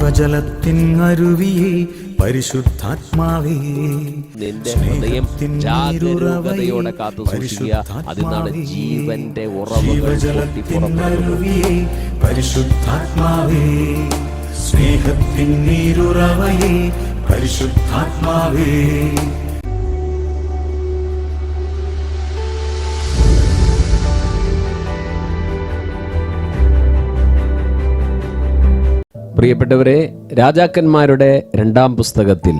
ജീവജലത്തിൻ അരുവിയെ പരിശുദ്ധാത്മാവേ നിന്റെ ഹൃദയം ജാഗരൂകതയോടെ കാത്തു സൂക്ഷിക്കുക. അതിനാണ് ജീവന്റെ ഉറവുകൾ അരുവിയെ പരിശുദ്ധാത്മാവേ സ്നേഹത്തിൻ നീരുറവയെ പരിശുദ്ധാത്മാവേ. പ്രിയപ്പെട്ടവരെ രാജാക്കന്മാരുടെ രണ്ടാം പുസ്തകത്തിൽ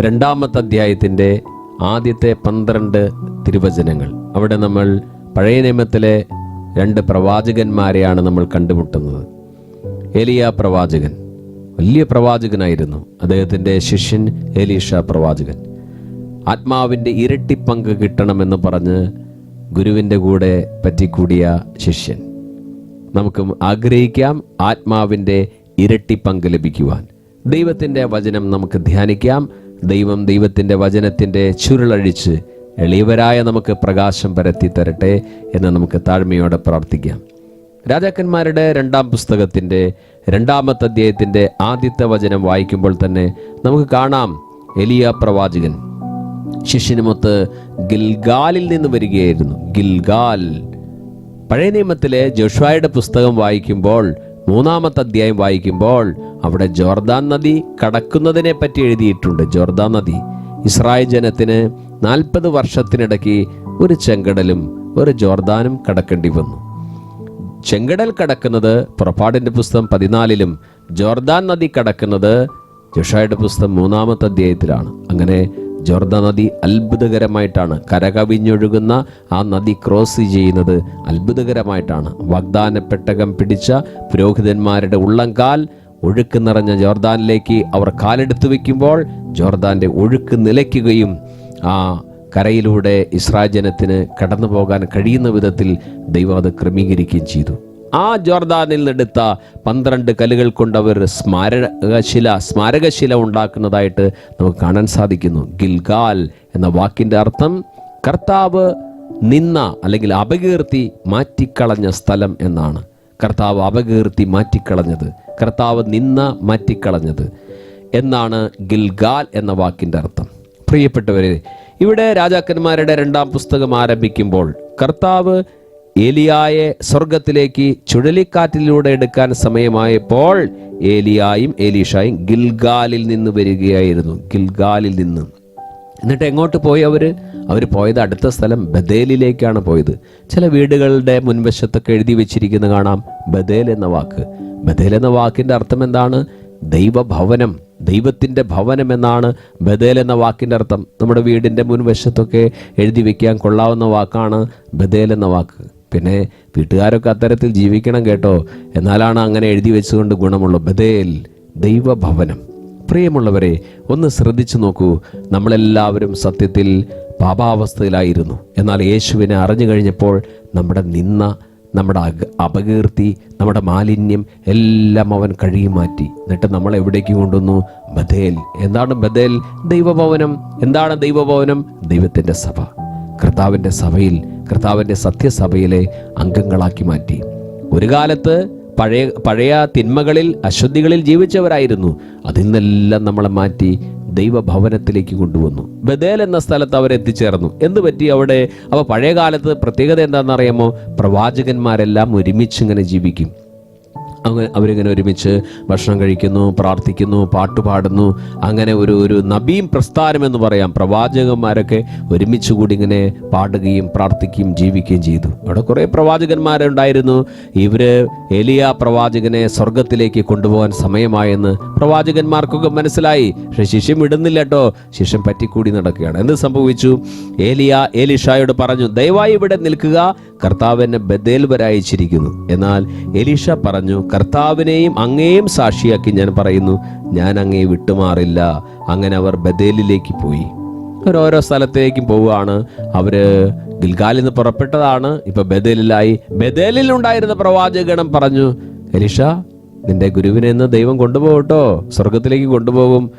രണ്ടാമത്തെ അധ്യായത്തിന്റെ ആദ്യത്തെ പന്ത്രണ്ട് തിരുവചനങ്ങൾ. അവിടെ നമ്മൾ പഴയ നിയമത്തിലെ രണ്ട് പ്രവാചകന്മാരെയാണ് നമ്മൾ കണ്ടുമുട്ടുന്നത്. എലിയ പ്രവാചകൻ വലിയ പ്രവാചകനായിരുന്നു. അദ്ദേഹത്തിന്റെ ശിഷ്യൻ എലീഷ പ്രവാചകൻ. ആത്മാവിന്റെ ഇരട്ടി പങ്ക് കിട്ടണമെന്ന് പറഞ്ഞ് ഗുരുവിന്റെ കൂടെ പറ്റിക്കൂടിയ ശിഷ്യൻ. നമുക്ക് ആഗ്രഹിക്കാം ആത്മാവിന്റെ ഇരട്ടി പങ്ക് ലഭിക്കുവാൻ. ദൈവത്തിന്റെ വചനം നമുക്ക് ധ്യാനിക്കാം. ദൈവം ദൈവത്തിന്റെ വചനത്തിന്റെ ചുരുളഴിച്ച് എളിയവരായ നമുക്ക് പ്രകാശം പരത്തി തരട്ടെ എന്ന് നമുക്ക് താഴ്മയോടെ പ്രാർത്ഥിക്കാം. രാജാക്കന്മാരുടെ രണ്ടാം പുസ്തകത്തിന്റെ രണ്ടാമത്തെ അധ്യായത്തിന്റെ ആദ്യത്തെ വചനം വായിക്കുമ്പോൾ തന്നെ നമുക്ക് കാണാം. എലിയ പ്രവാചകൻ ശിഷ്യനുമൊത്ത് ഗിൽഗാലിൽ നിന്ന് വരികയായിരുന്നു. ഗിൽഗാൽ. പഴയ നിയമത്തിലെ ജോഷ്വായുടെ പുസ്തകം വായിക്കുമ്പോൾ മൂന്നാമത്തെ അധ്യായം വായിക്കുമ്പോൾ അവിടെ ജോർദാൻ നദി കടക്കുന്നതിനെ പറ്റി എഴുതിയിട്ടുണ്ട്. ജോർദാൻ നദി ഇസ്രായേൽ ജനത്തിന് നാൽപ്പത് വർഷത്തിനിടയ്ക്ക് ഒരു ചെങ്കടലും ഒരു ജോർദാനും കടക്കേണ്ടി വന്നു. ചെങ്കടൽ കടക്കുന്നത് പുറപ്പാടിന്റെ പുസ്തകം പതിനാലിലും ജോർദാൻ നദി കടക്കുന്നത് ജോഷായുടെ പുസ്തകം മൂന്നാമത്തെ അധ്യായത്തിലാണ്. അങ്ങനെ ജോർദാൻ നദി അത്ഭുതകരമായിട്ടാണ് കരകവിഞ്ഞൊഴുകുന്ന ആ നദി ക്രോസ് ചെയ്യുന്നത്. അത്ഭുതകരമായിട്ടാണ്. വാഗ്ദാന പെട്ടകം പിടിച്ച പുരോഹിതന്മാരുടെ ഉള്ളംകാൽ ഒഴുക്ക് നിറഞ്ഞ ജോർദാനിലേക്ക് അവർ കാലെടുത്തു വയ്ക്കുമ്പോൾ ജോർദാന്റെ ഒഴുക്ക് നിലയ്ക്കുകയും ആ കരയിലൂടെ ഇസ്രാജനത്തിന് കടന്നു പോകാൻ കഴിയുന്ന വിധത്തിൽ ദൈവം അത് ക്രമീകരിക്കുകയും ചെയ്തു. ആ ജോർദാനിൽ നിന്നെടുത്ത പന്ത്രണ്ട് കല്ലുകൾ കൊണ്ട് അവർ സ്മാരകശില സ്മാരകശില ഉണ്ടാക്കുന്നതായിട്ട് നമുക്ക് കാണാൻ സാധിക്കുന്നു. ഗിൽഗാൽ എന്ന വാക്കിന്റെ അർത്ഥം കർത്താവ് നിന്ന അല്ലെങ്കിൽ അപകീർത്തി മാറ്റിക്കളഞ്ഞ സ്ഥലം എന്നാണ്. കർത്താവ് അപകീർത്തി മാറ്റിക്കളഞ്ഞത് കർത്താവ് നിന്ന മാറ്റിക്കളഞ്ഞത് എന്നാണ് ഗിൽഗാൽ എന്ന വാക്കിന്റെ അർത്ഥം. പ്രിയപ്പെട്ടവരെ ഇവിടെ രാജാക്കന്മാരുടെ രണ്ടാം പുസ്തകം ആരംഭിക്കുമ്പോൾ കർത്താവ് ഏലിയായെ സ്വർഗത്തിലേക്ക് ചുഴലിക്കാറ്റിലൂടെ എടുക്കാൻ സമയമായപ്പോൾ ഏലിയായും ഏലീഷായും ഗിൽഗാലിൽ നിന്ന് വരികയായിരുന്നു. ഗിൽഗാലിൽ നിന്ന്. എന്നിട്ട് എങ്ങോട്ട് പോയി അവർ അവർ പോയത് അടുത്ത സ്ഥലം ബദേലിലേക്കാണ് പോയത്. ചില വീടുകളുടെ മുൻവശത്തൊക്കെ എഴുതി വെച്ചിരിക്കുന്ന കാണാം ബദേൽ എന്ന വാക്ക്. ബദേൽ എന്ന വാക്കിന്റെ അർത്ഥം എന്താണ്? ദൈവഭവനം ദൈവത്തിന്റെ ഭവനം എന്നാണ് ബദേൽ എന്ന വാക്കിന്റെ അർത്ഥം. നമ്മുടെ വീടിന്റെ മുൻവശത്തൊക്കെ എഴുതി വയ്ക്കാൻ കൊള്ളാവുന്ന വാക്കാണ് ബദേൽ എന്ന വാക്ക്. പിന്നെ വീട്ടുകാരൊക്കെ അത്തരത്തിൽ ജീവിക്കണം കേട്ടോ. എന്നാലാണ് അങ്ങനെ എഴുതി വെച്ചുകൊണ്ട് ഗുണമുള്ളൂ ബദേൽ ദൈവഭവനം. പ്രിയമുള്ളവരെ ഒന്ന് ശ്രദ്ധിച്ചു നോക്കൂ. നമ്മളെല്ലാവരും സത്യത്തിൽ പാപാവസ്ഥയിലായിരുന്നു. എന്നാൽ യേശുവിനെ അറിഞ്ഞു കഴിഞ്ഞപ്പോൾ നമ്മുടെ നിന്ന നമ്മുടെ അപകീർത്തി നമ്മുടെ മാലിന്യം എല്ലാം അവൻ കഴുകി മാറ്റി. എന്നിട്ട് നമ്മൾ എവിടേക്ക് കൊണ്ടുവന്നു? ബദേൽ. എന്താണ് ബദേൽ? ദൈവഭവനം. എന്താണ് ദൈവഭവനം? ദൈവത്തിന്റെ സഭ. കർത്താവിന്റെ സഭയിൽ കർത്താവിന്റെ സത്യസഭയിലെ അംഗങ്ങളാക്കി മാറ്റി. ഒരു കാലത്ത് പഴയ പഴയ തിന്മകളിൽ അശുദ്ധികളിൽ ജീവിച്ചവരായിരുന്നു. അതിൽ നിന്നെല്ലാം നമ്മളെ മാറ്റി ദൈവഭവനത്തിലേക്ക് കൊണ്ടുവന്നു. ബദേൽ എന്ന സ്ഥലത്ത് അവരെത്തിച്ചേർന്നു എന്ത് പറ്റി അവിടെ? അവ പഴയ കാലത്ത് പ്രത്യേകത എന്താണെന്നറിയാമോ? പ്രവാചകന്മാരെല്ലാം ഒരുമിച്ച് ഇങ്ങനെ ജീവിക്കും. അങ്ങ് അവരിങ്ങനെ ഒരുമിച്ച് ഭക്ഷണം കഴിക്കുന്നു പ്രാർത്ഥിക്കുന്നു പാട്ടുപാടുന്നു. അങ്ങനെ ഒരു ഒരു നബീം പ്രസ്ഥാനം എന്ന് പറയാം. പ്രവാചകന്മാരൊക്കെ ഒരുമിച്ച് കൂടി ഇങ്ങനെ പാടുകയും പ്രാർത്ഥിക്കുകയും ജീവിക്കുകയും ചെയ്തു. അവിടെ കുറേ പ്രവാചകന്മാരുണ്ടായിരുന്നു. ഇവർ എലിയ പ്രവാചകനെ സ്വർഗത്തിലേക്ക് കൊണ്ടുപോകാൻ സമയമായെന്ന് പ്രവാചകന്മാർക്കൊക്കെ മനസ്സിലായി. പക്ഷെ ശിഷ്യം ഇടുന്നില്ല കേട്ടോ. ശിഷ്യം പറ്റിക്കൂടി നടക്കുകയാണ്. എന്ത് സംഭവിച്ചു? ഏലിയ ഏലിഷായോട് പറഞ്ഞു ദയവായി ഇവിടെ നിൽക്കുക. കർത്താവ് എന്നെ വരെ എന്നാൽ എലിഷ പറഞ്ഞു കർത്താവിനെയും അങ്ങേയും സാക്ഷിയാക്കി ഞാൻ പറയുന്നു ഞാൻ അങ്ങേ വിട്ടുമാറില്ല. അങ്ങനെ അവർ ബദേലിലേക്ക് പോയി. അവർ ഓരോ സ്ഥലത്തേക്കും പോവുകയാണ്. അവർ ഗിൽഗാലിൽ നിന്ന് പുറപ്പെട്ടതാണ്. ഇപ്പോൾ ബദേലിലായി ബദേലിൽ ഉണ്ടായിരുന്ന പ്രവാചകഗണം പറഞ്ഞു എലിഷ നിന്റെ ഗുരുവിനെ ഇന്ന് ദൈവം കൊണ്ടുപോകട്ടോ? സ്വർഗത്തിലേക്ക് കൊണ്ടുപോകും.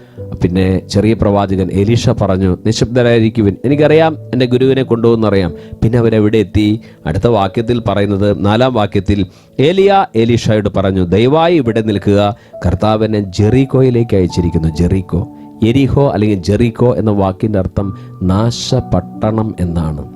പിന്നെ ചെറിയ പ്രവാചകൻ എലീഷ പറഞ്ഞു നിശബ്ദരായിരിക്കുവിൻ. എനിക്കറിയാം എന്റെ ഗുരുവിനെ കൊണ്ടുപോകുന്നറിയാം പിന്നെ അവരെവിടെ എത്തി? അടുത്ത വാക്യത്തിൽ പറയുന്നത് നാലാം വാക്യത്തിൽ ഏലിയ എലീഷയോട് പറഞ്ഞു ദയവായി ഇവിടെ നിൽക്കുക. കർത്താവിനെ ജെറീക്കോയിലേക്ക് അയച്ചിരിക്കുന്നു. ജെറീക്കോ. എരിഹോ അല്ലെങ്കിൽ ജെറീക്കോ എന്ന വാക്കിന്റെ അർത്ഥം നാശപട്ടണം എന്നാണ്.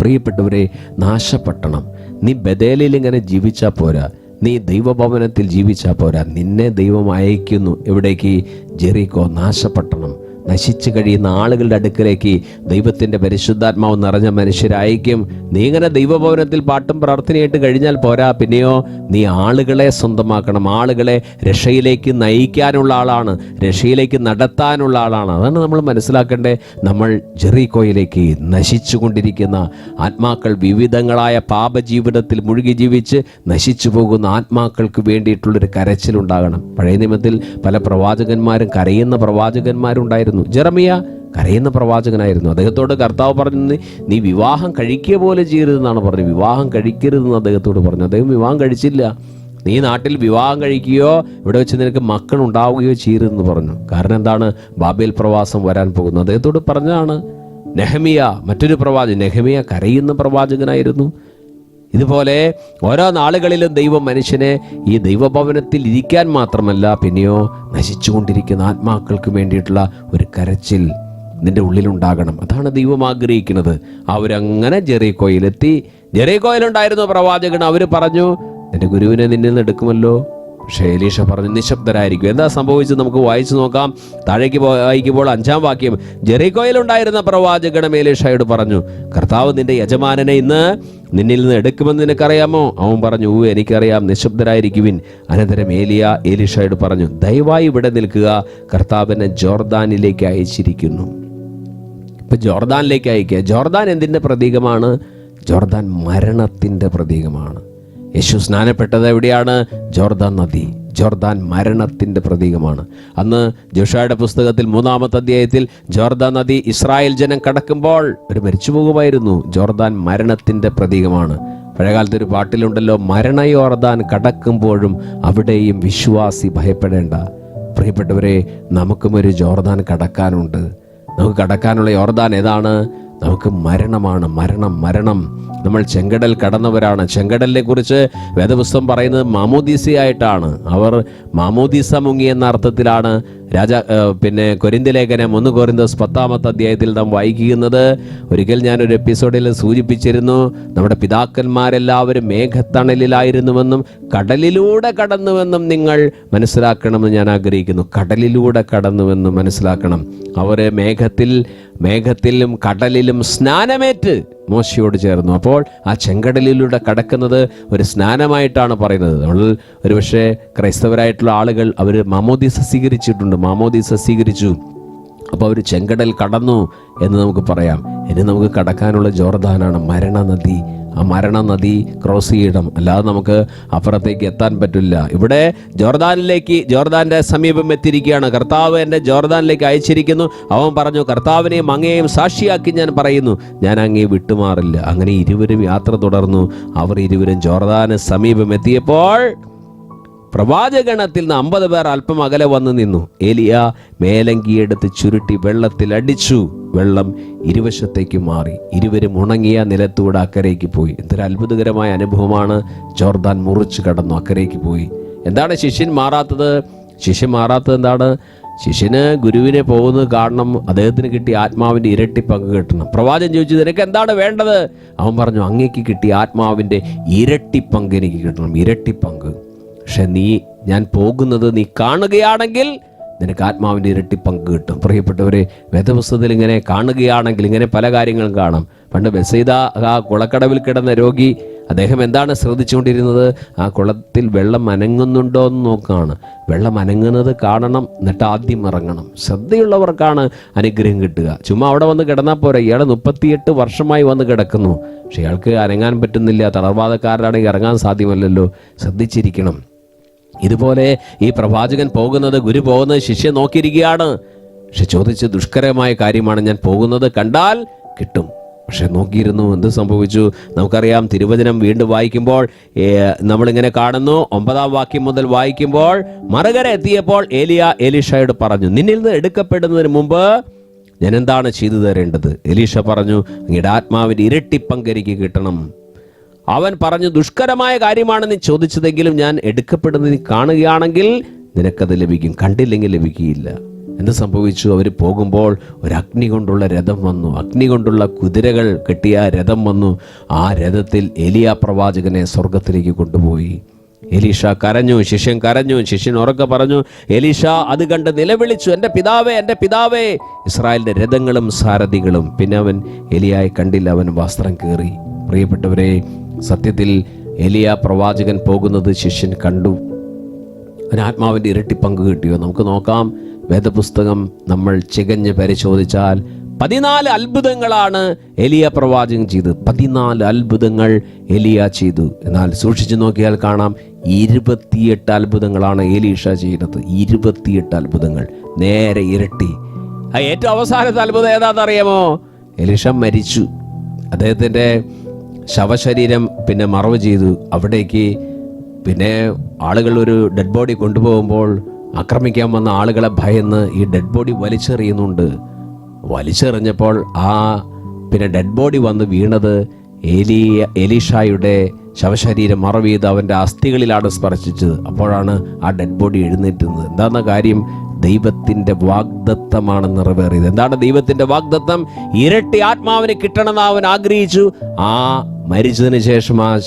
പ്രിയപ്പെട്ടവരെ നാശപട്ടണം. നീ ബദേലിൽ ഇങ്ങനെ ജീവിച്ചാൽ പോരാ. നീ ദൈവഭവനത്തിൽ ജീവിച്ചാൽ പോരാ. നിന്നെ ദൈവം അയക്കുന്നു എവിടേക്ക്? ജെറിക്കോ നാശപട്ടണം. നശിച്ചു കഴിയുന്ന ആളുകളുടെ അടുക്കലേക്ക് ദൈവത്തിന്റെ പരിശുദ്ധാത്മാവ് നിറഞ്ഞ മനുഷ്യരായിരിക്കും. നീ ഇങ്ങനെ ദൈവഭവനത്തിൽ പാട്ടും പ്രാർത്ഥനയായിട്ട് കഴിഞ്ഞാൽ പോരാ. പിന്നെയോ നീ ആളുകളെ സ്വന്തമാക്കണം. ആളുകളെ രക്ഷയിലേക്ക് നയിക്കാനുള്ള ആളാണ്. രക്ഷയിലേക്ക് നടത്താനുള്ള ആളാണ്. അതാണ് നമ്മൾ മനസ്സിലാക്കേണ്ടത്. നമ്മൾ ജെറീക്കോയിലേക്ക് നശിച്ചുകൊണ്ടിരിക്കുന്ന ആത്മാക്കൾ വിവിധങ്ങളായ പാപജീവിതത്തിൽ മുഴുകി ജീവിച്ച് നശിച്ചു പോകുന്ന ആത്മാക്കൾക്ക് വേണ്ടിയിട്ടുള്ളൊരു കരച്ചിലുണ്ടാകണം. പഴയ നിയമത്തിൽ പല പ്രവാചകന്മാരും കരയുന്ന പ്രവാചകന്മാരുണ്ടായിരുന്നു. ജെറമിയ കരയുന്ന പ്രവാചകനായിരുന്നു. അദ്ദേഹത്തോട് കർത്താവ് പറഞ്ഞു "നീ- നീ വിവാഹം കഴിക്കുക പോലെ ചെയ്യരുതെന്നാണ് പറഞ്ഞത്. വിവാഹം കഴിക്കരുതെന്ന് അദ്ദേഹത്തോട് പറഞ്ഞു. അദ്ദേഹം വിവാഹം കഴിച്ചില്ല. നീ നാട്ടിൽ വിവാഹം കഴിക്കുകയോ ഇവിടെ വെച്ച് നിനക്ക് മക്കൾ ഉണ്ടാവുകയോ ചെയ്യരുതെന്ന് പറഞ്ഞു. കാരണം എന്താണ്? ബാബേൽ പ്രവാസം വരാൻ പോകുന്നു. അദ്ദേഹത്തോട് പറഞ്ഞതാണ് നെഹമിയ മറ്റൊരു പ്രവാചകൻ. നെഹമിയ കരയുന്ന പ്രവാചകനായിരുന്നു. ഇതുപോലെ ഓരോ നാളുകളിലും ദൈവം മനുഷ്യനെ ഈ ദൈവഭവനത്തിൽ ഇരിക്കാൻ മാത്രമല്ല പിന്നെയോ നശിച്ചുകൊണ്ടിരിക്കുന്ന ആത്മാക്കൾക്ക് വേണ്ടിയിട്ടുള്ള ഒരു കരച്ചിൽ നിന്റെ ഉള്ളിലുണ്ടാകണം. അതാണ് ദൈവം ആഗ്രഹിക്കുന്നത്. അവരങ്ങനെ ജെറീക്കോയിലെത്തി. ജെറീക്കോയിലുണ്ടായിരുന്നു പ്രവാചകൻ. അവർ പറഞ്ഞു നിന്റെ ഗുരുവിനെ നിന്നിൽ നിന്ന് എടുക്കുമല്ലോ. പക്ഷേ എലീഷ പറഞ്ഞു നിശബ്ദരായിരിക്കും. എന്താ സംഭവിച്ചത്? നമുക്ക് വായിച്ചു നോക്കാം. താഴേക്ക് വായിക്കുമ്പോൾ അഞ്ചാം വാക്യം ജെറിക്കോയിലുണ്ടായിരുന്ന പ്രവാചകണം എലീഷയോട് പറഞ്ഞു കർത്താവ് നിന്റെ യജമാനനെ ഇന്ന് നിന്നിൽ നിന്ന് എടുക്കുമെന്ന് നിനക്കറിയാമോ? അവൻ പറഞ്ഞു ഊ എനിക്കറിയാം നിശബ്ദരായിരിക്കുവിൻ. അനന്തരം ഏലിയ ഏലിഷയോട് പറഞ്ഞു ദയവായി ഇവിടെ നിൽക്കുക കർത്താവിനെ ജോർദാനിലേക്ക് അയച്ചിരിക്കുന്നു. ഇപ്പൊ ജോർദാനിലേക്ക് അയക്കുക. ജോർദാൻ എന്തിന്റെ പ്രതീകമാണ്? ജോർദാൻ മരണത്തിന്റെ പ്രതീകമാണ്. യേശു സ്നാനപ്പെട്ടത് എവിടെയാണ്? ജോർദാൻ നദി. ജോർദാൻ മരണത്തിന്റെ പ്രതീകമാണ്. അന്ന് ജോഷായുടെ പുസ്തകത്തിൽ മൂന്നാമത്തെ അധ്യായത്തിൽ ജോർദാൻ നദി ഇസ്രായേൽ ജനം കടക്കുമ്പോൾ ഒരു മരിച്ചു പോകുമായിരുന്നു ജോർദാൻ മരണത്തിന്റെ പ്രതീകമാണ്. പഴയകാലത്ത് ഒരു പാട്ടിലുണ്ടല്ലോ മരണയോർദാൻ കടക്കുമ്പോഴും അവിടെയും വിശ്വാസി ഭയപ്പെടേണ്ട. പ്രിയപ്പെട്ടവരെ നമുക്കും ഒരു ജോർദാൻ കടക്കാനുണ്ട്. നമുക്ക് കടക്കാനുള്ള യോർദാൻ ഏതാണ്? നമുക്ക് മരണമാണ് മരണം മരണം. നമ്മൾ ചെങ്കടൽ കടന്നവരാണ്. ചെങ്കടലിനെ കുറിച്ച് വേദപുസ്തകം പറയുന്നത് മാമോദീസയായിട്ടാണ്. അവർ മാമോദീസ മുങ്ങി എന്ന അർത്ഥത്തിലാണ് രാജ പിന്നെ കൊരിന്തലേഖനം ഒന്ന് കൊരിന്തോസ് പത്താമത്തെ അധ്യായത്തിൽ നാം വായിക്കുന്നത്. ഒരിക്കൽ ഞാനൊരു എപ്പിസോഡിൽ സൂചിപ്പിച്ചിരുന്നു നമ്മുടെ പിതാക്കന്മാരെല്ലാവരും മേഘത്തണലിലായിരുന്നുവെന്നും കടലിലൂടെ കടന്നുവെന്നും നിങ്ങൾ മനസ്സിലാക്കണമെന്ന് ഞാൻ ആഗ്രഹിക്കുന്നു. കടലിലൂടെ കടന്നുവെന്നും മനസ്സിലാക്കണം. അവർ മേഘത്തിൽ മേഘത്തിലും കടലിലും സ്നാനമേറ്റ് മോശയോട് ചേർന്നു. അപ്പോൾ ആ ചെങ്കടലിലൂടെ കടക്കുന്നത് ഒരു സ്നാനമായിട്ടാണ് പറയുന്നത്. നമ്മൾ ഒരുപക്ഷെ ക്രൈസ്തവരായിട്ടുള്ള ആളുകൾ അവർ മാമോദീസ സ്വീകരിച്ചിട്ടുണ്ട്. മാമോദീസ സ്വീകരിച്ചു. അപ്പോൾ അവർ ചെങ്കടൽ കടന്നു എന്ന് നമുക്ക് പറയാം. ഇനി നമുക്ക് കടക്കാനുള്ള ജോർദാനാണ് മരണനദി. ആ മരണനദി ക്രോസ് ചെയ്യണം. അല്ലാതെ നമുക്ക് അപ്പുറത്തേക്ക് എത്താൻ പറ്റില്ല. ഇവിടെ ജോർദാനിലേക്ക് ജോർദാന്റെ സമീപം എത്തിയിരിക്കുകയാണ്. കർത്താവ് എന്നെ ജോർദാനിലേക്ക് അയച്ചിരിക്കുന്നു. അവൻ പറഞ്ഞു കർത്താവിനെയും അങ്ങയെയും സാക്ഷിയാക്കി ഞാൻ പറയുന്നു. ഞാൻ അങ്ങേ വിട്ടുമാറില്ല. അങ്ങനെ ഇരുവരും യാത്ര തുടർന്നു. അവർ ഇരുവരും ജോർദാന് സമീപം എത്തിയപ്പോൾ പ്രവാചകണത്തിൽ നിന്ന് അമ്പത് പേർ അല്പം അകലെ വന്നു നിന്നു. ഏലിയ മേലങ്കിയെടുത്ത് ചുരുട്ടി വെള്ളത്തിൽ അടിച്ചു. വെള്ളം ഇരുവശത്തേക്ക് മാറി. ഇരുവരും ഉണങ്ങിയ നിലത്തൂടെ അക്കരയ്ക്ക് പോയി. എന്തൊരു അത്ഭുതകരമായ അനുഭവമാണ്. ജോർദാൻ മുറിച്ച് കടന്നു അക്കരയ്ക്ക് പോയി. എന്താണ് ശിഷ്യൻ മാറാത്തത്? ശിഷ്യൻ മാറാത്തത് എന്താണ്? ശിഷ്യന് ഗുരുവിനെ പോകുന്നത് കാരണം അദ്ദേഹത്തിന് കിട്ടിയ ആത്മാവിന്റെ ഇരട്ടി പങ്ക് കിട്ടണം. പ്രവാചകൻ ചോദിച്ചു നിനക്ക് എന്താണ് വേണ്ടത്? അവൻ പറഞ്ഞു അങ്ങേക്ക് കിട്ടിയ ആത്മാവിന്റെ ഇരട്ടി പങ്ക് എനിക്ക് കിട്ടണം. ഇരട്ടി പങ്ക്. പക്ഷെ നീ ഞാൻ പോകുന്നത് നീ കാണുകയാണെങ്കിൽ നിനക്ക് ആത്മാവിന്റെ ഇരട്ടി പങ്ക് കിട്ടും. പ്രിയപ്പെട്ടവരെ വേദപുസ്തകത്തിൽ ഇങ്ങനെ കാണുകയാണെങ്കിൽ ഇങ്ങനെ പല കാര്യങ്ങളും കാണാം. പണ്ട് ബസൈദ ആ കുളക്കടവിൽ കിടന്ന രോഗി അദ്ദേഹം എന്താണ് ശ്രദ്ധിച്ചുകൊണ്ടിരുന്നത്? ആ കുളത്തിൽ വെള്ളം അനങ്ങുന്നുണ്ടോ എന്ന് നോക്കുകയാണ് വെള്ളം അനങ്ങുന്നത് കാണണം എന്നിട്ട് ആദ്യം ഇറങ്ങണം. ശ്രദ്ധയുള്ളവർക്കാണ് അനുഗ്രഹം കിട്ടുക. ചുമ്മാ അവിടെ വന്ന് കിടന്നാൽ പോരാ. ഇയാൾ മുപ്പത്തിയെട്ട് വർഷമായി വന്ന് കിടക്കുന്നു. പക്ഷെ ഇയാൾക്ക് അനങ്ങാൻ പറ്റുന്നില്ല. തളർവാദക്കാരനാണെങ്കിൽ ഇറങ്ങാൻ സാധ്യമല്ലല്ലോ. ശ്രദ്ധിച്ചിരിക്കണം. ഇതുപോലെ ഈ പ്രവാചകൻ പോകുന്നത് ഗുരു പോകുന്നത് ശിഷ്യ നോക്കിയിരിക്കുകയാണ്. പക്ഷെ ചോദിച്ച് ദുഷ്കരമായ കാര്യമാണ് ഞാൻ പോകുന്നത് കണ്ടാൽ കിട്ടും. പക്ഷെ നോക്കിയിരുന്നു എന്ത് സംഭവിച്ചു? നമുക്കറിയാം തിരുവചനം വീണ്ടും വായിക്കുമ്പോൾ നമ്മളിങ്ങനെ കാണുന്നു ഒമ്പതാം വാക്യം മുതൽ വായിക്കുമ്പോൾ മറുകര എത്തിയപ്പോൾ ഏലിയ എലീഷയോട് പറഞ്ഞു നിന്നിൽ നിന്ന് എടുക്കപ്പെടുന്നതിന് മുമ്പ് ഞാൻ എന്താണ് ചെയ്തു തരേണ്ടത്? എലീഷ പറഞ്ഞു അങ്ങയുടെ ആത്മാവിന്റെ ഇരട്ടി കിട്ടണം. അവൻ പറഞ്ഞു ദുഷ്കരമായ കാര്യമാണ് നീ ചോദിച്ചതെങ്കിലും ഞാൻ എടുക്കപ്പെടുന്നത് നീ കാണുകയാണെങ്കിൽ നിനക്കത് ലഭിക്കും. കണ്ടില്ലെങ്കിൽ ലഭിക്കുകയില്ല. എന്ത് സംഭവിച്ചു? അവർ പോകുമ്പോൾ ഒരു അഗ്നി കൊണ്ടുള്ള രഥം വന്നു. അഗ്നി കൊണ്ടുള്ള കുതിരകൾ കെട്ടിയ രഥം വന്നു. ആ രഥത്തിൽ എലിയ പ്രവാചകനെ സ്വർഗത്തിലേക്ക് കൊണ്ടുപോയി. എലീഷ കരഞ്ഞു ശിഷ്യൻ കരഞ്ഞു ശിഷ്യൻ ഉറക്കെ പറഞ്ഞു എലീഷ അത് കണ്ട് നിലവിളിച്ചു. എന്റെ പിതാവേ എന്റെ പിതാവേ. ഇസ്രായേലിന്റെ രഥങ്ങളും സാരഥികളും. പിന്നെ അവൻ എലിയായി കണ്ടില്ല. അവൻ വസ്ത്രം കീറി. പ്രിയപ്പെട്ടവരെ സത്യത്തിൽ എലിയ പ്രവാചകൻ പോകുന്നത് ശിഷ്യൻ കണ്ടു. അവന് ആത്മാവിന്റെ ഇരട്ടി പങ്ക് കിട്ടിയോ? നമുക്ക് നോക്കാം. വേദപുസ്തകം നമ്മൾ ചികഞ്ഞ് പരിശോധിച്ചാൽ പതിനാല് അത്ഭുതങ്ങളാണ് എലിയ പ്രവാചകൻ ചെയ്തത്. പതിനാല് അത്ഭുതങ്ങൾ എലിയ ചെയ്തു. എന്നാൽ സൂക്ഷിച്ചു നോക്കിയാൽ കാണാം ഇരുപത്തിയെട്ട് അത്ഭുതങ്ങളാണ് എലീഷ ചെയ്യുന്നത് ഇരുപത്തിയെട്ട് അത്ഭുതങ്ങൾ. നേരെ ഇരട്ടി. ഏറ്റവും അവസാനത്തെ അത്ഭുതം ഏതാണെന്നറിയാമോ? എലീഷ മരിച്ചു. അദ്ദേഹത്തിന്റെ ശവശരീരം പിന്നെ മറവ് ചെയ്തു. അവിടേക്ക് പിന്നെ ആളുകൾ ഒരു ഡെഡ് ബോഡി കൊണ്ടുപോകുമ്പോൾ ആക്രമിക്കാൻ വന്ന ആളുകളെ ഭയന്ന് ഈ ഡെഡ് ബോഡി വലിച്ചെറിയുന്നുണ്ട്. വലിച്ചെറിഞ്ഞപ്പോൾ ആ പിന്നെ ഡെഡ് ബോഡി വന്ന് വീണത് എലി എലിഷായുടെ ശവശരീരം മറവ് ചെയ്ത് അവന്റെ അസ്ഥികളിലാണ് സ്പർശിച്ചത്. അപ്പോഴാണ് ആ ഡെഡ് ബോഡി എഴുന്നേറ്റുന്നത്. എന്താണെന്ന കാര്യം ദൈവത്തിന്റെ വാഗ്ദത്തമാണ് നിറവേറിയത്. എന്താണ് ദൈവത്തിന്റെ വാഗ്ദത്തം? ഇരട്ടി ആത്മാവിനെ കിട്ടണമെന്ന് അവൻ ആഗ്രഹിച്ചു. ആ മരിച്ചതിന് ശേഷം ആ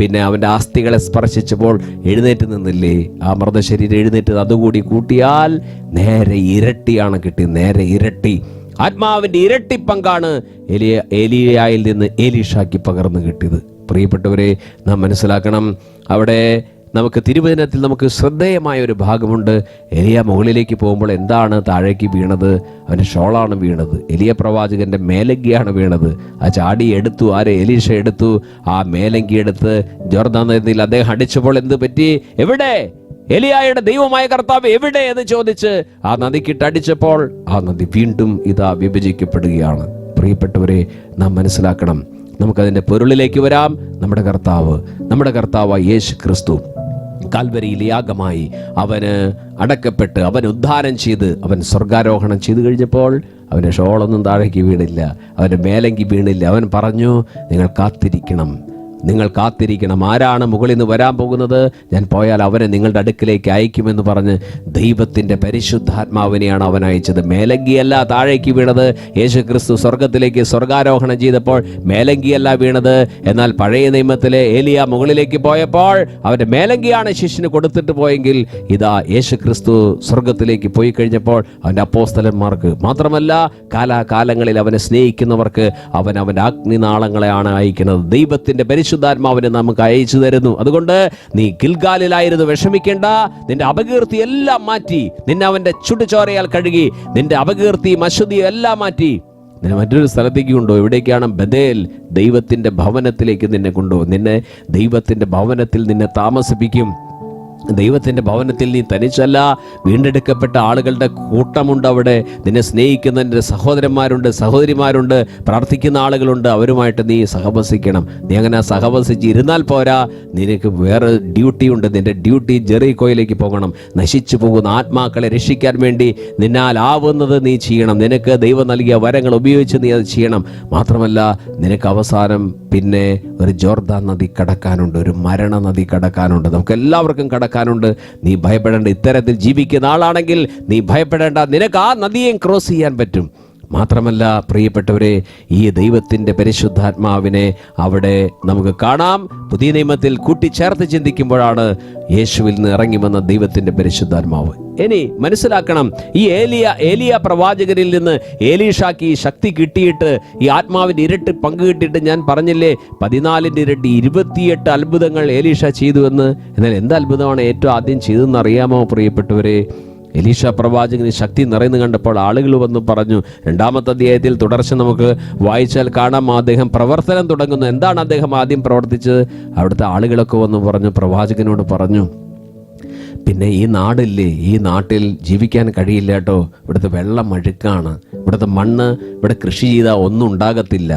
പിന്നെ അവന്റെ അസ്ഥികളെ സ്പർശിച്ചപ്പോൾ എഴുന്നേറ്റ് നിന്നില്ലേ? ആ മൃതശരീരം എഴുന്നേറ്റ് അതുകൂടി കൂട്ടിയാൽ നേരെ ഇരട്ടിയാണ് കിട്ടിയത് നേരെ ഇരട്ടി. ആത്മാവിന്റെ ഇരട്ടി പങ്കാണ് എലിയ എലിയായിൽ നിന്ന് എലിഷാക്കി പകർന്നു കിട്ടിയത്. പ്രിയപ്പെട്ടവരെ നാം മനസ്സിലാക്കണം അവിടെ നമുക്ക് തിരുവചനത്തിൽ നമുക്ക് ശ്രദ്ധേയമായ ഒരു ഭാഗമുണ്ട്. എലിയ മുകളിലേക്ക് പോകുമ്പോൾ എന്താണ് താഴേക്ക് വീണത്? അവന്റെ ഷോളാണ് വീണത്. എലിയ പ്രവാചകന്റെ മേലങ്കിയാണ് വീണത്. ആ ചാടി എടുത്തു ആരെ എലീഷ എടുത്തു ആ മേലങ്കി എടുത്ത് ജോർദാൻ നദിയിൽ അദ്ദേഹം അടിച്ചപ്പോൾ എന്ത് പറ്റി? എവിടെ? എലിയായുടെ ദൈവമായ കർത്താവ് എവിടെ എന്ന് ചോദിച്ച് ആ നദിക്കിട്ട് അടിച്ചപ്പോൾ ആ നദി വീണ്ടും ഇതാ വിഭജിക്കപ്പെടുകയാണ്. പ്രിയപ്പെട്ടവരെ നാം മനസ്സിലാക്കണം. നമുക്കതിന്റെ പൊരുളിലേക്ക് വരാം. നമ്മുടെ കർത്താവ് നമ്മുടെ കർത്താവ് യേശു ക്രിസ്തു കാൽവരിയിൽ യാഗമായി അവന് അടക്കപ്പെട്ട് അവൻ ഉദ്ധാരം ചെയ്ത് അവൻ സ്വർഗാരോഹണം ചെയ്തു കഴിഞ്ഞപ്പോൾ അവന്റെ ഷോളൊന്നും താഴേക്ക് വീണില്ല അവന്റെ മേലങ്കി വീണില്ല. അവൻ പറഞ്ഞു നിങ്ങൾ കാത്തിരിക്കണം. നിങ്ങൾ കാത്തിരിക്കണം. ആരാണ് മുകളിൽ നിന്ന് വരാൻ പോകുന്നത്? ഞാൻ പോയാൽ അവനെ നിങ്ങളുടെ അടുക്കിലേക്ക് അയക്കുമെന്ന് പറഞ്ഞ് ദൈവത്തിന്റെ പരിശുദ്ധാത്മാവിനെയാണ് അവൻ അയച്ചത്. മേലങ്കിയല്ല താഴേക്ക് വീണത്. യേശു ക്രിസ്തു സ്വർഗത്തിലേക്ക് സ്വർഗാരോഹണം ചെയ്തപ്പോൾ മേലങ്കിയല്ല വീണത്. എന്നാൽ പഴയ നിയമത്തിലെ ഏലിയ മുകളിലേക്ക് പോയപ്പോൾ അവന്റെ മേലങ്കിയാണ് ശിഷ്യന് കൊടുത്തിട്ട് പോയെങ്കിൽ ഇതാ യേശു ക്രിസ്തു സ്വർഗത്തിലേക്ക് പോയി കഴിഞ്ഞപ്പോൾ അവന്റെ അപ്പോസ്തലന്മാർക്ക് മാത്രമല്ല കാലാകാലങ്ങളിൽ അവനെ സ്നേഹിക്കുന്നവർക്ക് അവൻ അവന്റെ അഗ്നിനാളങ്ങളെയാണ് അയക്കുന്നത്. ദൈവത്തിന്റെ പരിശുദ്ധാത്മാവിനെ നമുക്ക് അയച്ചു തരുന്നു. അതുകൊണ്ട് നീ ഗിൽഗാലിലായിരുന്നു വിഷമിക്കേണ്ട. നിന്റെ അപകീർത്തി എല്ലാം മാറ്റി. നിന്നെ അവന്റെ ചുടുചോരയാൽ കഴുകി. നിന്റെ അപകീർത്തി അശുദ്ധിയും എല്ലാം മാറ്റി. നിന്നെ മറ്റൊരു സ്ഥലത്തേക്ക് കൊണ്ടോ എവിടേക്കാണ് ബദേൽ ദൈവത്തിന്റെ ഭവനത്തിലേക്ക് നിന്നെ കൊണ്ടോ നിന്നെ ദൈവത്തിന്റെ ഭവനത്തിൽ നിന്നെ താമസിപ്പിക്കും. ദൈവത്തിന്റെ ഭവനത്തിൽ നീ തനിച്ചല്ല. വീണ്ടെടുക്കപ്പെട്ട ആളുകളുടെ കൂട്ടമുണ്ട് അവിടെ. നിന്നെ സ്നേഹിക്കുന്ന എന്റെ സഹോദരന്മാരുണ്ട് സഹോദരിമാരുണ്ട്. പ്രാർത്ഥിക്കുന്ന ആളുകളുണ്ട്. അവരുമായിട്ട് നീ സഹവസിക്കണം. നീ അങ്ങനെ സഹവസിച്ച് ഇരുന്നാൽ പോരാ. നിനക്ക് വേറെ ഡ്യൂട്ടി ഉണ്ട്. നിന്റെ ഡ്യൂട്ടി ജെറിക്കോയിലേക്ക് പോകണം. നശിച്ചു പോകുന്ന ആത്മാക്കളെ രക്ഷിക്കാൻ വേണ്ടി നിന്നാൽ ആവുന്നത് നീ ചെയ്യണം. നിനക്ക് ദൈവം നൽകിയ വരങ്ങൾ ഉപയോഗിച്ച് നീ അത് ചെയ്യണം. മാത്രമല്ല നിനക്ക് അവസാനം പിന്നെ ഒരു ജോർദാൻ നദി കടക്കാനുണ്ട് ഒരു മരണ നദി കടക്കാനുണ്ട്. നമുക്ക് എല്ലാവർക്കും കടക്കാനുണ്ട്. നീ ഭയപ്പെടേണ്ട ഇത്തരത്തിൽ ജീവിക്കുന്ന ആളാണെങ്കിൽ നീ ഭയപ്പെടേണ്ട. നിനക്ക് ആ നദിയെയും ക്രോസ് ചെയ്യാൻ പറ്റും. മാത്രമല്ല പ്രിയപ്പെട്ടവരെ ഈ ദൈവത്തിന്റെ പരിശുദ്ധാത്മാവിനെ അവിടെ നമുക്ക് കാണാം. പുതിയ നിയമത്തിൽ കൂട്ടിച്ചേർത്ത് ചിന്തിക്കുമ്പോഴാണ് യേശുവിൽ നിന്ന് ഇറങ്ങി വന്ന ദൈവത്തിന്റെ പരിശുദ്ധാത്മാവ്. ഇനി മനസ്സിലാക്കണം ഈ ഏലിയ ഏലിയ പ്രവാചകരിൽ നിന്ന് ഏലീഷാക്ക് ഈ ശക്തി കിട്ടിയിട്ട് ഈ ആത്മാവിന്റെ ഇരട്ടി പങ്ക് കിട്ടിയിട്ട് ഞാൻ പറഞ്ഞില്ലേ പതിനാലിന്റെ ഇരട്ടി ഇരുപത്തിയെട്ട് അത്ഭുതങ്ങൾ ഏലീഷ ചെയ്തു എന്ന്? എന്നാൽ എന്ത് അത്ഭുതമാണ് ഏറ്റവും ആദ്യം ചെയ്തതെന്ന് അറിയാമോ പ്രിയപ്പെട്ടവരെ? എലീഷ പ്രവാചകന് ശക്തി നിറയുന്നു കണ്ടപ്പോൾ ആളുകൾ വന്നു പറഞ്ഞു രണ്ടാമത്തെ അധ്യായത്തിൽ തുടർച്ച നമുക്ക് വായിച്ചാൽ കാണാം അദ്ദേഹം പ്രവർത്തനം തുടങ്ങുന്നു. എന്താണ് അദ്ദേഹം ആദ്യം പ്രവർത്തിച്ചത്? അവിടുത്തെ ആളുകളൊക്കെ വന്നു പറഞ്ഞു പ്രവാചകനോട് പറഞ്ഞു പിന്നെ ഈ നാടില്ലേ ഈ നാട്ടിൽ ജീവിക്കാൻ കഴിയില്ല കേട്ടോ. ഇവിടുത്തെ വെള്ളം അഴുക്കാണ്. ഇവിടുത്തെ മണ്ണ് ഇവിടെ കൃഷി ചെയ്താൽ ഒന്നും ഉണ്ടാകത്തില്ല.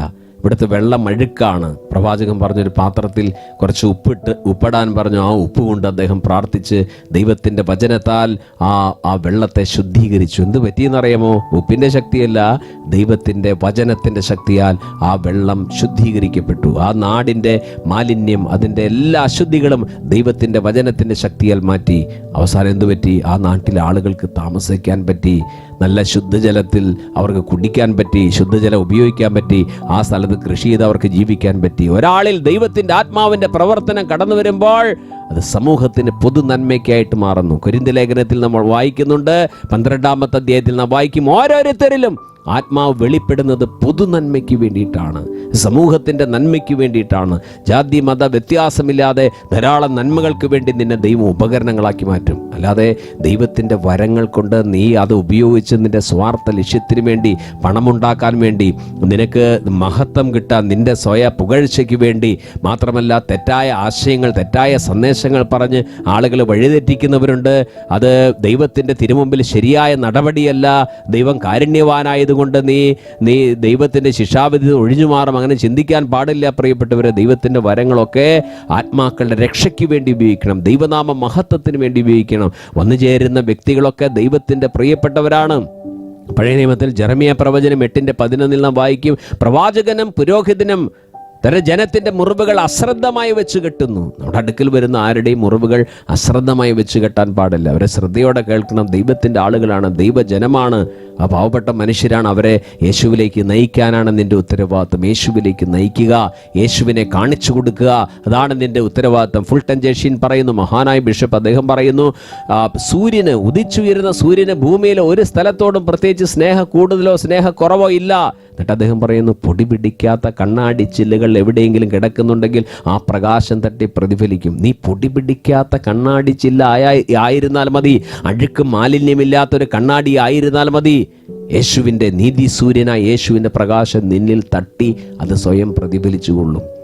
ഇവിടുത്തെ വെള്ളം അഴുക്കാണ്. പ്രവാചകൻ പറഞ്ഞൊരു പാത്രത്തിൽ കുറച്ച് ഉപ്പിട്ട് ഉപ്പിടാൻ പറഞ്ഞു. ആ ഉപ്പ് കൊണ്ട് അദ്ദേഹം പ്രാർത്ഥിച്ച് ദൈവത്തിന്റെ വചനത്താൽ ആ ആ വെള്ളത്തെ ശുദ്ധീകരിച്ചു. എന്ത് പറ്റിയെന്നറിയാമോ? ഉപ്പിന്റെ ശക്തിയല്ല ദൈവത്തിന്റെ വചനത്തിന്റെ ശക്തിയാൽ ആ വെള്ളം ശുദ്ധീകരിക്കപ്പെട്ടു. ആ നാടിന്റെ മാലിന്യം അതിന്റെ എല്ലാ അശുദ്ധികളും ദൈവത്തിന്റെ വചനത്തിന്റെ ശക്തിയാൽ മാറ്റി. അവസാനം എന്തു പറ്റി? ആ നാട്ടിലെ ആളുകൾക്ക് താമസിക്കാൻ പറ്റി. നല്ല ശുദ്ധജലത്തിൽ അവർക്ക് കുടിക്കാൻ പറ്റി ശുദ്ധജലം ഉപയോഗിക്കാൻ പറ്റി ആ സ്ഥലത്ത് കൃഷി ചെയ്ത് അവർക്ക് ജീവിക്കാൻ പറ്റി. ഒരാളിൽ ദൈവത്തിന്റെ ആത്മാവിന്റെ പ്രവർത്തനം കടന്നു വരുമ്പോൾ അത് സമൂഹത്തിന് പൊതു നന്മയ്ക്കായിട്ട് മാറുന്നു. കുരിന്ത ലേഖനത്തിൽ നമ്മൾ വായിക്കുന്നുണ്ട് പന്ത്രണ്ടാമത്തെ അധ്യായത്തിൽ നാം വായിക്കും ഓരോരുത്തരിലും ആത്മാവ് വെളിപ്പെടുന്നത് പൊതു നന്മയ്ക്ക് വേണ്ടിയിട്ടാണ്. സമൂഹത്തിന്റെ നന്മയ്ക്ക് വേണ്ടിയിട്ടാണ്. ജാതി മത വ്യത്യാസമില്ലാതെ ധാരാളം നന്മകൾക്ക് വേണ്ടി നിന്നെ ദൈവം ഉപകരണങ്ങളാക്കി മാറ്റും. അല്ലാതെ ദൈവത്തിന്റെ വരങ്ങൾ കൊണ്ട് നീ അത് ഉപയോഗിച്ച് നിന്റെ സ്വാർത്ഥ ലക്ഷ്യത്തിന് വേണ്ടി പണമുണ്ടാക്കാൻ വേണ്ടി നിനക്ക് മഹത്വം കിട്ടാൻ നിന്റെ സ്വയ പുകഴ്ചയ്ക്ക് വേണ്ടി മാത്രമല്ല തെറ്റായ ആശയങ്ങൾ തെറ്റായ സന്ദേശങ്ങൾ പറഞ്ഞ് ആളുകൾ വഴിതെറ്റിക്കുന്നവരുണ്ട്. അത് ദൈവത്തിന്റെ തിരുമുമ്പിൽ ശരിയായ നടപടിയല്ല. ദൈവം കാരുണ്യവാനായതുകൊണ്ട് നീ നീ ദൈവത്തിന്റെ ശിക്ഷാവിധി ഒഴിഞ്ഞു മാറും. അങ്ങനെ ചിന്തിക്കാൻ പാടില്ല പ്രിയപ്പെട്ടവരെ. ദൈവത്തിന്റെ വരങ്ങളൊക്കെ ആത്മാക്കളുടെ രക്ഷയ്ക്ക് വേണ്ടി ഉപയോഗിക്കണം. ദൈവനാമ മഹത്വത്തിന് വേണ്ടി ഉപയോഗിക്കണം. വന്നു ചേരുന്ന വ്യക്തികളൊക്കെ ദൈവത്തിന്റെ പ്രിയപ്പെട്ടവരാണ്. പഴയ നിയമത്തിൽ ജെറമിയ പ്രവചനം എട്ടിന്റെ പതിനൊന്നിൽ നാം വായിക്കും. പ്രവാചകനും പുരോഹിതനും തന്റെ ജനത്തിന്റെ മുറിവുകൾ അശ്രദ്ധമായി വെച്ച് കെട്ടുന്നു. നമ്മുടെ അടുക്കൽ വരുന്ന ആരുടെയും മുറിവുകൾ അശ്രദ്ധമായി വെച്ച് കെട്ടാൻ പാടില്ല. അവരെ ശ്രദ്ധയോടെ കേൾക്കണം. ദൈവത്തിന്റെ ആളുകളാണ് ദൈവജനമാണ്. ആ പാവപ്പെട്ട മനുഷ്യരാണ് അവരെ യേശുവിലേക്ക് നയിക്കാനാണ് നിന്റെ ഉത്തരവാദിത്വം യേശുവിലേക്ക് നയിക്കുക യേശുവിനെ കാണിച്ചു കൊടുക്കുക. അതാണ് നിന്റെ ഉത്തരവാദിത്വം ഫുൾ ടഞ്ചേഷ്യൻ പറയുന്നു മഹാനായ ബിഷപ്പ് അദ്ദേഹം പറയുന്നു സൂര്യന് ഉദിച്ചുയരുന്ന സൂര്യന് ഭൂമിയിലെ ഒരു സ്ഥലത്തോടും പ്രത്യേകിച്ച് സ്നേഹ കൂടുതലോ സ്നേഹ കുറവോ ഇല്ല. എന്നിട്ട് അദ്ദേഹം പറയുന്നു പൊടി പിടിക്കാത്ത കണ്ണാടി ചില്ലുകൾ എവിടെയെങ്കിലും കിടക്കുന്നുണ്ടെങ്കിൽ ആ പ്രകാശം തട്ടി പ്രതിഫലിക്കും. നീ പൊടി പിടിക്കാത്ത കണ്ണാടി ചില്ല ആയ- ആയിരുന്നാൽ മതി. അഴുക്ക് മാലിന്യമില്ലാത്തൊരു കണ്ണാടി ആയിരുന്നാൽ മതി. യേശുവിന്റെ നീതി സൂര്യനായ യേശുവിന്റെ പ്രകാശം നിന്നിൽ തട്ടി അത് സ്വയം പ്രതിഫലിച്ചുകൊള്ളും.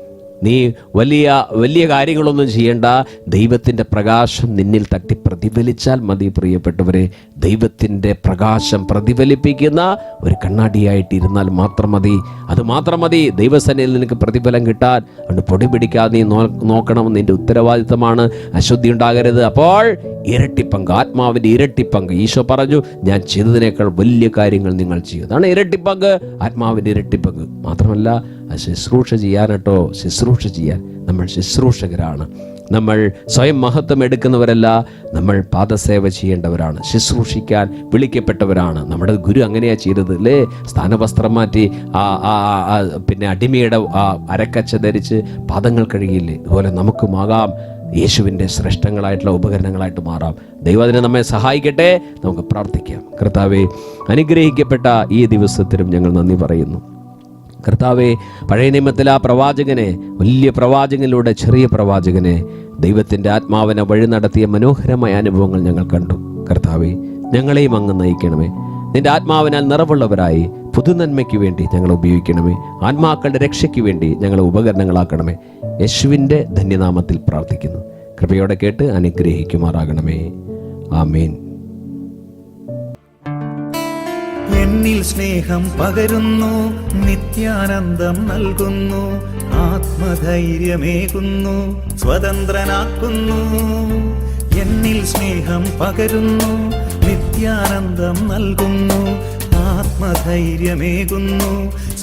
നീ വലിയ വലിയ കാര്യങ്ങളൊന്നും ചെയ്യേണ്ട. ദൈവത്തിന്റെ പ്രകാശം നിന്നിൽ തട്ടി പ്രതിഫലിച്ചാൽ മതി പ്രിയപ്പെട്ടവരെ. ദൈവത്തിന്റെ പ്രകാശം പ്രതിഫലിപ്പിക്കുന്ന ഒരു കണ്ണാടിയായിട്ട് ഇരുന്നാൽ മാത്രം മതി. അത് മാത്രം മതി. ദൈവസേനയിൽ നിനക്ക് പ്രതിഫലം കിട്ടാൻ. അതുകൊണ്ട് പൊടി പിടിക്കാതെ നീ നോക്കണം നിന്റെ ഉത്തരവാദിത്തമാണ് അശുദ്ധി ഉണ്ടാകരുത്. അപ്പോൾ ഇരട്ടിപ്പങ്ക് ആത്മാവിന്റെ ഇരട്ടിപ്പങ്ക്. ഈശോ പറഞ്ഞു ഞാൻ ചെയ്തതിനേക്കാൾ വലിയ കാര്യങ്ങൾ നിങ്ങൾ ചെയ്യും. അതാണ് ഇരട്ടിപ്പങ്ക് ആത്മാവിന്റെ ഇരട്ടിപ്പങ്ക്. മാത്രമല്ല ശുശ്രൂഷ ചെയ്യാനട്ടോ ശുശ്രൂഷ ചെയ്യാൻ നമ്മൾ ശുശ്രൂഷകരാണ്. നമ്മൾ സ്വയം മഹത്വം എടുക്കുന്നവരല്ല നമ്മൾ പാദസേവ ചെയ്യേണ്ടവരാണ്. ശുശ്രൂഷിക്കാൻ വിളിക്കപ്പെട്ടവരാണ്. നമ്മുടെ ഗുരു അങ്ങനെയാ ചെയ്തത് അല്ലേ? സ്ഥാനവസ്ത്രം മാറ്റി ആ ആ പിന്നെ അടിമയുടെ ആ അരക്കച്ച ധരിച്ച് പാദങ്ങൾ കഴുകിയില്ലേ? അതുപോലെ നമുക്കുമാകാം യേശുവിന്റെ ശ്രേഷ്ഠങ്ങളായിട്ടുള്ള ഉപകരണങ്ങളായിട്ട് മാറാം. ദൈവം അതിനെ നമ്മെ സഹായിക്കട്ടെ. നമുക്ക് പ്രാർത്ഥിക്കാം. കർത്താവെ അനുഗ്രഹിക്കപ്പെട്ട ഈ ദിവസത്തിനും ഞങ്ങൾ നന്ദി പറയുന്നു. കർത്താവെ പഴയ നിയമത്തിൽ ആ പ്രവാചകനെ വലിയ പ്രവാചകനിലൂടെ ചെറിയ പ്രവാചകനെ ദൈവത്തിന്റെ ആത്മാവിനെ വഴി നടത്തിയ മനോഹരമായ അനുഭവങ്ങൾ ഞങ്ങൾ കണ്ടു. കർത്താവെ ഞങ്ങളെയും അങ്ങ് നയിക്കണമേ. നിന്റെ ആത്മാവിനാൽ നിറവുള്ളവരായി പുതുനന്മയ്ക്ക് വേണ്ടി ഞങ്ങൾ ഉപയോഗിക്കണമേ. ആത്മാക്കളുടെ രക്ഷയ്ക്ക് വേണ്ടി ഞങ്ങളെ ഉപകരണങ്ങളാക്കണമേ. യേശുവിന്റെ ധന്യനാമത്തിൽ പ്രാർത്ഥിക്കുന്നു. കൃപയോടെ കേട്ട് അനുഗ്രഹിക്കുമാറാകണമേ. ആമേൻ. എന്നിൽ സ്നേഹം പകരുന്നു നിത്യാനന്ദം നൽകുന്നു ആത്മധൈര്യമേകുന്നു സ്വതന്ത്രനാക്കുന്നു. എന്നിൽ സ്നേഹം പകരുന്നു നിത്യാനന്ദം നൽകുന്നു ആത്മധൈര്യമേകുന്നു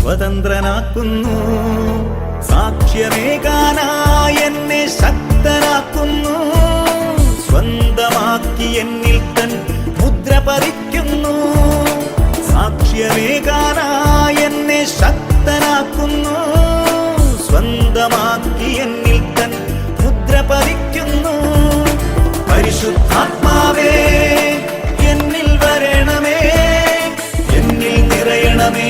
സ്വതന്ത്രനാക്കുന്നു. സാക്ഷ്യമേകാനായി എന്നെ ശക്തനാക്കുന്നു സ്വന്തമാക്കി എന്നിൽ തൻ മുദ്ര പറിക്കുന്നു സാക്ഷ്യമേകാനായി എന്നെ ശക്തനാക്കുന്നു. സ്വന്തമാക്കി എന്നിൽ തൻ മുദ്ര പതിക്കുന്നു. പരിശുദ്ധാത്മാവേ എന്നിൽ വരണമേ എന്നിൽ നിറയണമേ